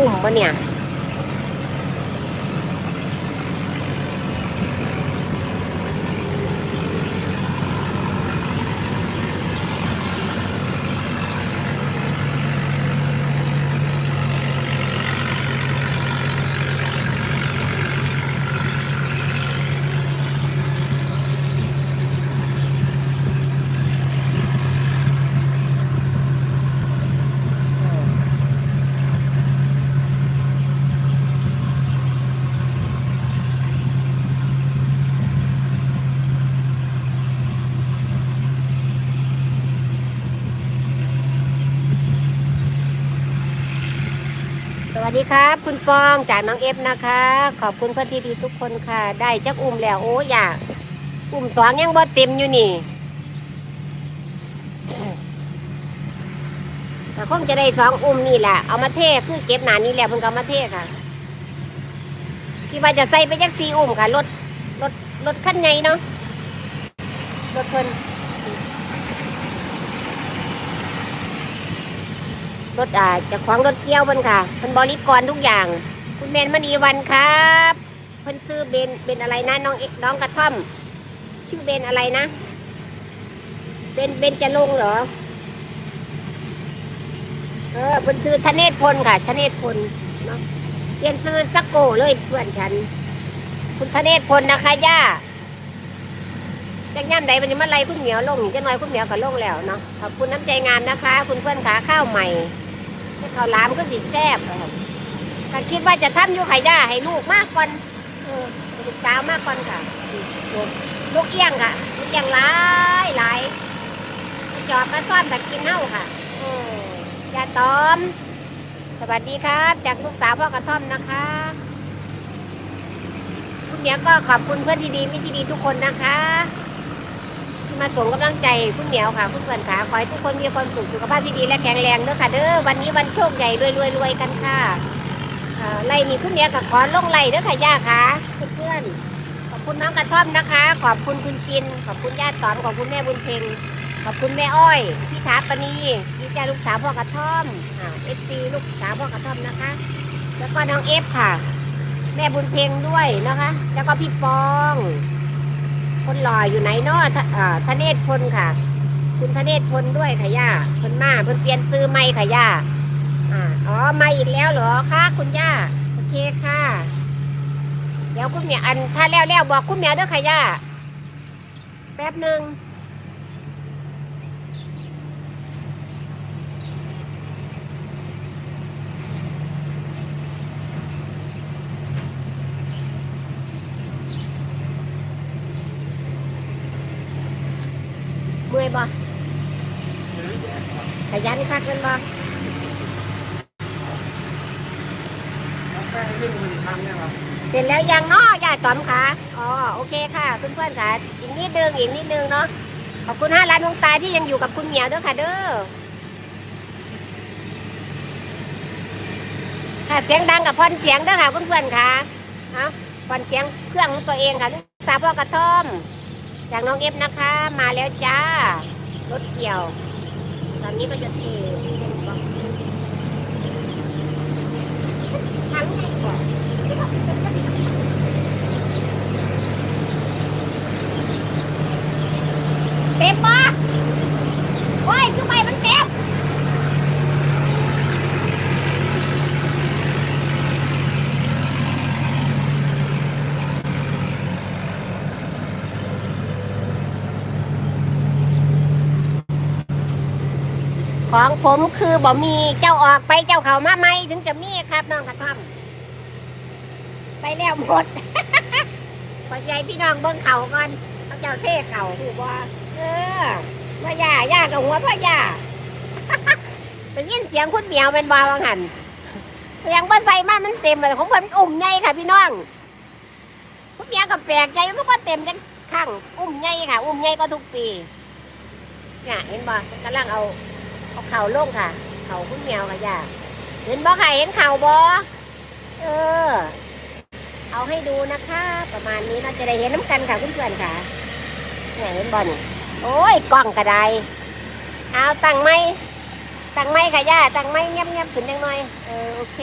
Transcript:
อุ่มปะเนี่ย วัสดีครับ คุณฟองจากน้องเอฟนะคะ ขอบคุณเพื่อนที่ดีทุกคนค่ะ ได้จักอุ้มแล้วโอ้อยากอุ้มสองยังบ่เต็มอยู่นี่แต่คงจะได้สองอุ้มนี่แหละเอามาเทคือเก็บหนานี้แล้วเพิ่งเอามาเทค่ะคิดว่าจะใส่ไปจักสี่อุ้มค่ะรถรถรถขั้นใหญ่เนาะรถเพิ่น รถอ่าจะขวางรถเกี่ยวเพิ่นค่ะเพิ่นบริกรทุกอย่าง คุณเบนมณีวันครับเพิ่นซื้อเบนเบนอะไรนะน้องเอกน้องกระท่อม ชื่อเบนอะไรนะเบนเบนจะลงเหรอเออเพิ่นซื้อธเนศพลค่ะธเนศพลเนาะเปลี่ยนซื้อสักโกเลยเพื่อนฉัน คุณธเนศพลนะคะย่าจักย่ำใดมันจะมาไล่คุณเหมียวลงจะน้อยคุณเหมียวก็ลงแล้วเนาะขอบคุณน้ำใจงามนะคะ คุณเพื่อนขาข้าวใหม่ ข้าวหลามก็สิแซ่บค่ะก็คิดว่าจะทำอยู่ไข่ย่าให้ลูกมากก่อนลูกสาวมากก่อนค่ะลูกลูกเอี้ยงค่ะลูกเอี้ยงหลายหลายจอบมาซ่อนแบบกินเน่าค่ะออยาตอม สวัสดีครับ จากลูกสาวพ่อกระท่อมนะคะคุณเหมียก็ขอบคุณเพื่อนที่ดีมิตรที่ดีทุกคนนะคะ มาส่งกำลังใจคุณเหมียวค่ะคุณเพื่อนขาขอให้ทุกคนมีความสุขสุขภาพที่ดีและแข็งแรงเด้อค่ะเด้อวันนี้วันโชคใหญ่รวยรวยรวยกันค่ะอ่อไล่นี่คุณเหมียวกับขอลงไล่เด้อค่ะย่าค่ะเพื่อนๆขอบคุณน้องกระท่อมนะคะ ขอบคุณคุณจิน ขอบคุณญาติตอมขอบคุณแม่บุญเพ็งขอบคุณแม่อ้อยพี่ถาปณีพี่จ้าลูกสาวพ่อกระท่อมเอฟซีลูกสาวพ่อกระท่อมนะคะ แล้วก็น้องเอฟค่ะ แม่บุญเพ็งด้วยนะคะ แล้วก็พี่ปอง คนหล่ออยู่ไหนเนาะทะเนศพลค่ะ คุณธเนศพลด้วยค่ะย่าพลมาพลเปลี่ยนซื้อไม่ค่ะย่าอ๋อไม่อีกแล้วเหรอคะคุณย่าโอเคค่ะ เดี๋ยวคุณเมียอันถ้าแล้วแล้วบอกคุณเมียเด้อค่ะย่าแป๊บหนึ่ง เมื่อยบ่ขยันคักกันบ่เสร็จแล้วยังเนาะยายต๋อมคะอ๋อโอเคค่ะเพื่อนๆค่ะอีกนิดนึงอีกนิดนึงเนาะขอบคุณห้าล้านดวงตาที่ยังอยู่กับคุณเหมียวด้วยค่ะเด้อค่ะเสียงดังกับพอนเสียงเด้อค่ะเพื่อนๆค่ะเอาพอนเสียงเครื่องของตัวเองค่ะลูกสาวพ่อกระท่อม จากน้องเอฟนะคะ มาแล้วจ้ารถเกี่ยว ตอนนี้ก็จะเททั้งไงก่อนเต็มปะโอ้ยคือไปมันเต็ม ของผมคือบ่มีเจ้าออกไปเจ้าเขามาไหมถึงจะมีครับน้องกระท่อม ไปแล้วหมดขอใจพี่น้องเบิ้งเขาก่อนเขาเจ้าเทเขาถูบ่เออว่าย่าย่ากับหัวพ่อย่าได้ยินเสียงคุณเหมียวเป็นบาวังหันเสียงบ้านไฟมากมันเต็มเลยของผมอุ่มใหญ่ค่ะพี่น้องคุณเหมียวกับแปลกใจก็ว่าเต็มจังข้างอุ่มใหญ่ค่ะ อุ่มใหญ่ก็ทุกปีเนี่ยเห็นบ่กำลังเอา เอาเข่าลงค่ะ เข่าคุณแมวค่ะย่าเห็นบ่ค่ะเห็นเข่าบ่เออ เอาให้ดูนะคะ ประมาณนี้เราจะได้เห็นน้ำกันค่ะเพื่อนๆค่ะเนี่ยเห็นบอลโอ้ยกล้องกระไดเอาตั้งไม้ตั้งไม้ค่ะย่าตั้งไม้เงียบๆขึ้นยังหน่อยเออโอเค